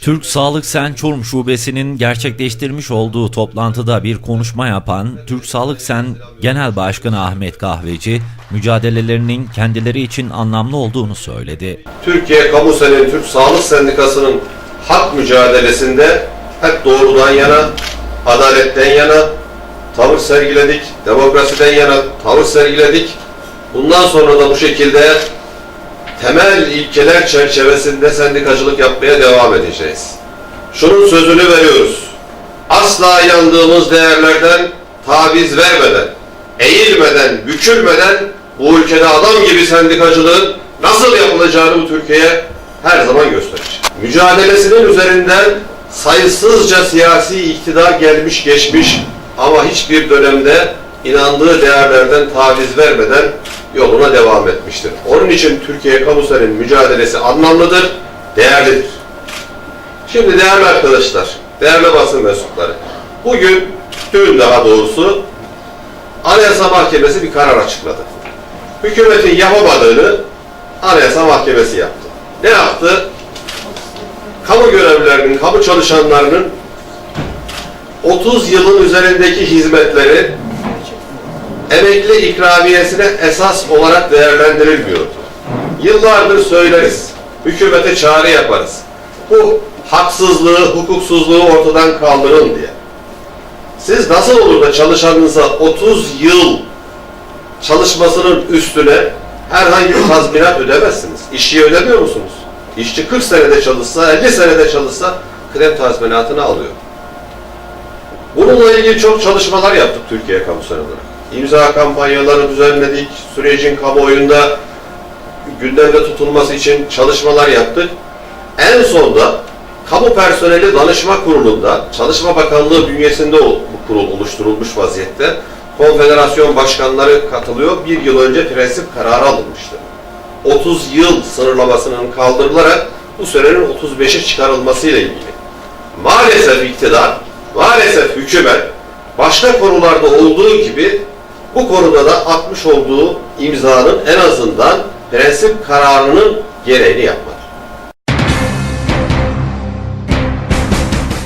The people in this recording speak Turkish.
Türk Sağlık Sen Çorum Şubesi'nin gerçekleştirmiş olduğu toplantıda bir konuşma yapan Türk Sağlık Sen Genel Başkanı Ahmet Kahveci, mücadelelerinin kendileri için anlamlı olduğunu söyledi. Türkiye Kamu Sen'in Türk Sağlık Sendikası'nın hak mücadelesinde hep doğrudan yana, adaletten yana tavır sergiledik, demokrasiden yana tavır sergiledik. Bundan sonra da bu şekilde temel ilkeler çerçevesinde sendikacılık yapmaya devam edeceğiz. Şunun sözünü veriyoruz. Asla yandığımız değerlerden taviz vermeden, eğilmeden, bükülmeden bu ülkede adam gibi sendikacılığın nasıl yapılacağını bu Türkiye'ye her zaman gösterecek. Mücadelesinin üzerinden sayısızca siyasi iktidar gelmiş geçmiş ama hiçbir dönemde inandığı değerlerden taviz vermeden yoluna devam etmiştir. Onun için Türkiye Kamuser'in mücadelesi anlamlıdır, değerlidir. Şimdi değerli arkadaşlar, değerli basın mensupları, bugün, dün daha doğrusu Anayasa Mahkemesi bir karar açıkladı. Hükümetin yapamadığını Anayasa Mahkemesi yaptı. Ne yaptı? Kamu görevlilerinin, kamu çalışanlarının 30 yılın üzerindeki hizmetleri emekli ikramiyesine esas olarak değerlendirilmiyordu. Yıllardır söyleriz, hükümete çağrı yaparız. Bu haksızlığı, hukuksuzluğu ortadan kaldırın diye. Siz nasıl olur da çalışanınıza 30 yıl çalışmasının üstüne herhangi bir tazminat ödemezsiniz? İşçiye ödemiyor musunuz? İşçi 40 senede çalışsa, 50 senede çalışsa krem tazminatını alıyor. Bununla ilgili çok çalışmalar yaptık Türkiye kamusal olarak. İmza kampanyaları düzenledik, sürecin kamuoyunda gündemde tutulması için çalışmalar yaptık. En sonda Kamu Personeli Danışma Kurulu'nda, Çalışma Bakanlığı bünyesinde bu kurul oluşturulmuş vaziyette. Konfederasyon başkanları katılıyor. Bir yıl önce prensip kararı alınmıştı. 30 yıl sınırlamasının kaldırılarak bu sürenin 35'e çıkarılmasıyla ilgili. Maalesef iktidar, maalesef hükümet başka konularda olduğu gibi bu konuda da atmış olduğu imzanın en azından prensip kararının gereğini yapmadı.